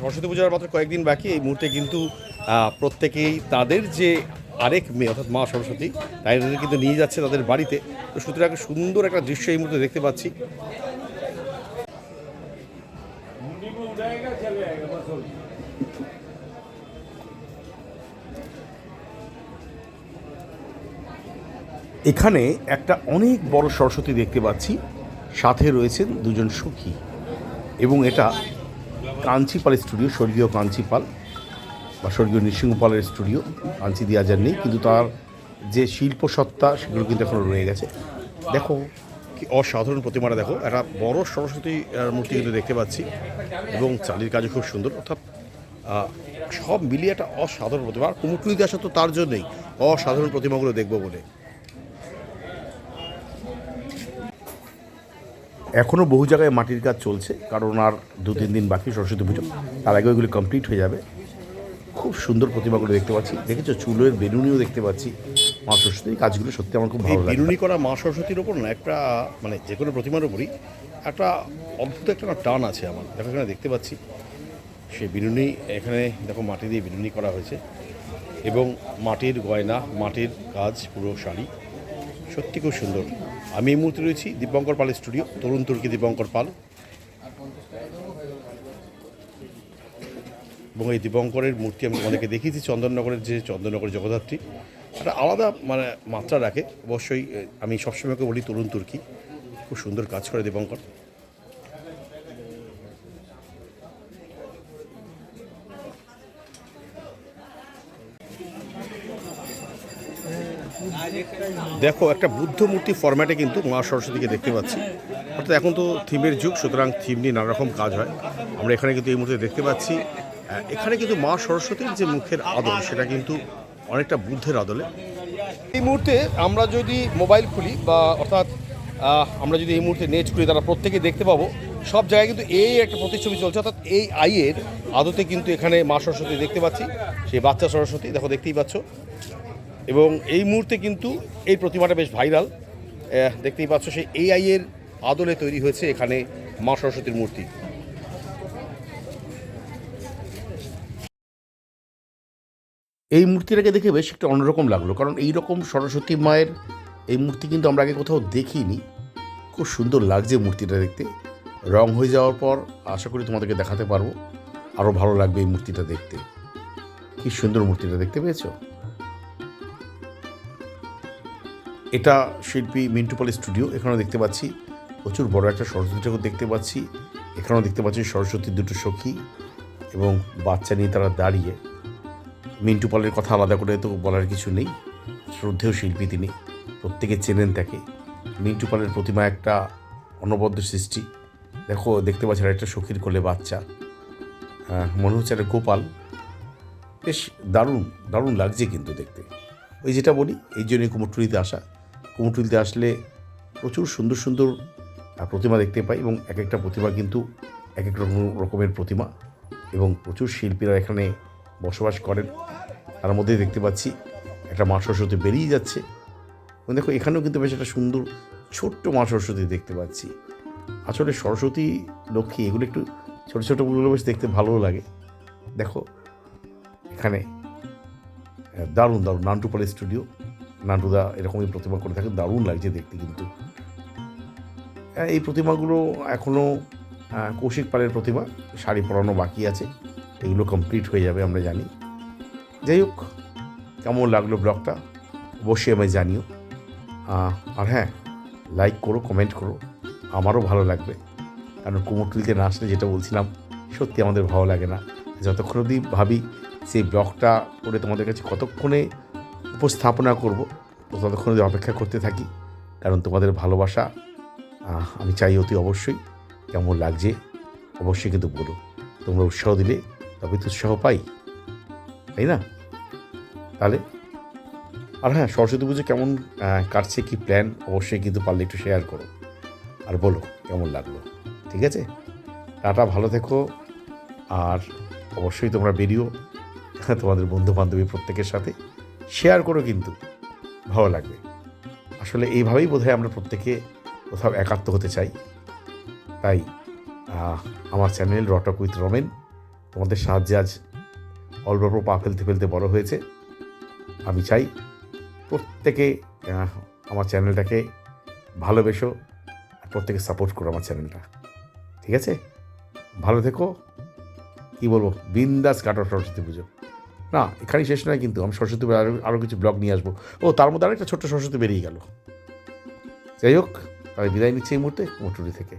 সরস্বতী পূজার মাত্র কয়েকদিন বাকি, এই মুহূর্তে কিন্তু প্রত্যেকেই তাদের যে আরেক মেয়ে, অর্থাৎ মা সরস্বতী তাদের কিন্তু নিয়ে যাচ্ছে তাদের বাড়িতে। তো সুতরাং সুন্দর একটা দৃশ্য এই মুহূর্তে দেখতে পাচ্ছি। এখানে একটা অনেক বড় সরস্বতী দেখতে পাচ্ছি। সাথে রয়েছেন দুজন সখী। এবং এটা কাঞ্চিপাল স্টুডিও স্বর্গীয় কাঞ্চিপাল বা স্বর্গীয় নৃসিংহপালের স্টুডিও কাঞ্চি দেওয়া নেই কিন্তু তার যে শিল্প সত্তা সেগুলো কিন্তু এখনও রয়ে গেছে। দেখো কি অসাধারণ প্রতিমাটা, দেখো। একটা বড় সরস্বতী মূর্তি কিন্তু দেখতে পাচ্ছি। এবং চালির কাজও খুব সুন্দর। অর্থাৎ সব মিলিয়ে একটা অসাধারণ প্রতিমা। আর কুমুটুলিতে আসা তো তার জন্যই। অসাধারণ প্রতিমাগুলো দেখব বলে। এখনও বহু জায়গায় মাটির কাজ চলছে কারণ আর দু তিন দিন বাকি সরস্বতী পুজো তার আগে ওইগুলি কমপ্লিট হয়ে যাবে। খুব সুন্দর প্রতিমাগুলো দেখতে পাচ্ছি। দেখেছ চুলের বেলুনিও দেখতে পাচ্ছি। মা সরস্বতীর কাজগুলো সত্যি আমার খুব ভালো লাগে। বেলুনি করা মা সরস্বতীর ওপর না একটা মানে যে কোনো প্রতিমার ওপরই একটা অদ্ভুত একটা না টান আছে আমার। দেখো এখানে দেখতে পাচ্ছি সেই বিনুনি এখানে দেখো মাটি দিয়ে বিনুনি করা হয়েছে এবং মাটির গয়না মাটির কাজ পুরো শাড়ি সত্যি খুব সুন্দর। আমি এই মুহূর্তে রয়েছি দীপঙ্কর পালের স্টুডিও, তরুণ তুর্কি দীপঙ্কর পাল। এবং এই দীপঙ্করের মূর্তি আমি অনেকে দেখিয়েছি, চন্দননগরের যে চন্দননগর জগদ্ধাত্রী। একটা আলাদা মানে মাত্রা রাখে। অবশ্যই আমি সবসময়কে বলি তরুণ তুর্কি। খুব সুন্দর কাজ করে দীপঙ্কর দেখো, একটা বুদ্ধ মূর্তি ফরম্যাটে কিন্তু মা সরস্বতীকে দেখতে পাচ্ছি। অর্থাৎ এখন তো থিমের যুগ, সুতরাং থিম নিয়ে নানা রকম কাজ হয়। আমরা এখানে কিন্তু এই মুহূর্তে দেখতে পাচ্ছি এখানে কিন্তু মা সরস্বতীর যে মুখের আদল, সেটা কিন্তু অনেকটা বুদ্ধের আদলে। এই মুহূর্তে আমরা যদি মোবাইল খুলি বা অর্থাৎ আমরা যদি এই মুহূর্তে নেট খুলি তারা প্রত্যেকে দেখতে পাবো, সব জায়গায় কিন্তু এই একটা প্রতিচ্ছবি চলছে। অর্থাৎ এই আইয়ের আদতে কিন্তু এখানে মা সরস্বতী দেখতে পাচ্ছি, সেই বাচ্চা সরস্বতী, দেখো দেখতেই পাচ্ছ। এবং এই মুহূর্তে কিন্তু এই প্রতিমাটা বেশ ভাইরাল। দেখতেই পাচ্ছ সেই এআই এর আদলে তৈরি হয়েছে এখানে মা সরস্বতীর মূর্তি। এই মূর্তিটাকে দেখে বেশ একটা অন্যরকম লাগল, কারণ এই রকম সরস্বতী মায়ের এই মূর্তি কিন্তু আমরা আগে কোথাও দেখিনি। খুব সুন্দর লাগছে মূর্তিটা দেখতে। রং হয়ে যাওয়ার পর আশা করি তোমাদেরকে দেখাতে পারব। আরও ভালো লাগবে এই মূর্তিটা দেখতে। কি সুন্দর মূর্তিটা দেখতে পেয়েছ? এটা শিল্পী মিন্টুপাল স্টুডিও এখানেও দেখতে পাচ্ছি। প্রচুর বড় একটা সরস্বতী ঠাকুর দেখতে পাচ্ছি। এখানেও দেখতে পাচ্ছি সরস্বতীর দুটো সখী এবং বাচ্চা নিয়ে তারা দাঁড়িয়ে। মিন্টু পালের কথা আলাদা করে তো বলার কিছু নেই। শ্রদ্ধেয় শিল্পী তিনি। প্রত্যেকে চেনেন তাকে। মিন্টু পালের প্রতিমা একটা অনবদ্য সৃষ্টি। দেখো, দেখতে পাচ্ছি একটা সখীর কোলে বাচ্চা। মনে হচ্ছে একটা গোপাল। বেশ দারুণ দারুণ লাগছে কিন্তু দেখতে। ওই যেটা বলি, এই জন্যই কুমোরটুলিতে আসা। কুমোরটুলিতে আসলে প্রচুর সুন্দর সুন্দর প্রতিমা দেখতে পাই এবং এক একটা প্রতিমা কিন্তু এক এক রকম রকমের প্রতিমা এবং প্রচুর শিল্পীরা এখানে বসবাস করেন। তার মধ্যে দেখতে পাচ্ছি একটা মা সরস্বতী বেরিয়ে যাচ্ছে। দেখো, এখানেও কিন্তু বেশ একটা সুন্দর ছোট্ট মা সরস্বতী দেখতে পাচ্ছি। আসলে সরস্বতী, লক্ষ্মী এগুলো একটু ছোটো ছোটোগুলো বেশ দেখতে ভালোও লাগে। দেখো, এখানে দারুণ দারুণ, নান্টু পালের স্টুডিও নান্টুদা এরকমই প্রতিমা করে থাকে দারুণ লাগছে দেখতে কিন্তু। আহ, এই প্রতিমাগুলো এখনও কৌশিক পালের প্রতিমা শাড়ি পরানো বাকি আছে এগুলো কমপ্লিট হয়ে যাবে আমরা জানি। যাই হোক কেমন লাগল ব্লগটা অবশ্যই আমায় জানিও। আর হ্যাঁ লাইক করো কমেন্ট করো আমারও ভালো লাগবে। কারণ কুমোরটুলিতে না আসলে যেটা বলছিলাম সত্যি আমাদের ভালো লাগে না। যতক্ষণ অবধি ভাবি সেই ব্লগটা করে তোমাদের কাছে কতক্ষণে উপস্থাপনা করব। তো ততক্ষণ অপেক্ষা করতে থাকি, কারণ তোমাদের ভালোবাসা আমি চাই অতি অবশ্যই। কেমন লাগছে, অবশ্যই কিন্তু বলো। তোমরা উৎসাহ দিলে তবে তো উৎসাহ পাই। তাই না? তাহলে, আর হ্যাঁ সরস্বতী পুজো কেমন কাটছে, কি প্ল্যান অবশ্যই কিন্তু পারলে একটু শেয়ার করো। আর বলো, কেমন লাগল? ঠিক আছে? টাটা, ভালো থেকো। আর অবশ্যই তোমরা বেরিও, তোমাদের বন্ধু বান্ধবী প্রত্যেকের সাথে। শেয়ার করো কিন্তু। ভালো লাগবে। আসলে এইভাবেই বোধহয় আমরা প্রত্যেকে কোথাও একাত্ম হতে চাই। তাই আমার চ্যানেল রটক উইথ রমেন। তোমাদের সাহায্যে আজ অল্প অল্প পা ফেলতে ফেলতে বড় হয়েছে। আমি চাই প্রত্যেকে আমার চ্যানেলটাকে ভালোবেসো আর প্রত্যেকে সাপোর্ট করো আমার চ্যানেলটা। ঠিক আছে? ভালো থেকো। কী বলব? বিন্দাস কাটো সরস্বতী পুজো। না, এখানেই শেষ নয় কিন্তু, আমি সরস্বতী আরও আরও কিছু ব্লগ নিয়ে আসব। ও, তার মধ্যে আরেকটা ছোট্ট সরস্বতী বেরিয়ে গেল। যাই হোক, আমি বিদায় নিচ্ছি এই মুহূর্তে মোটুরি থেকে।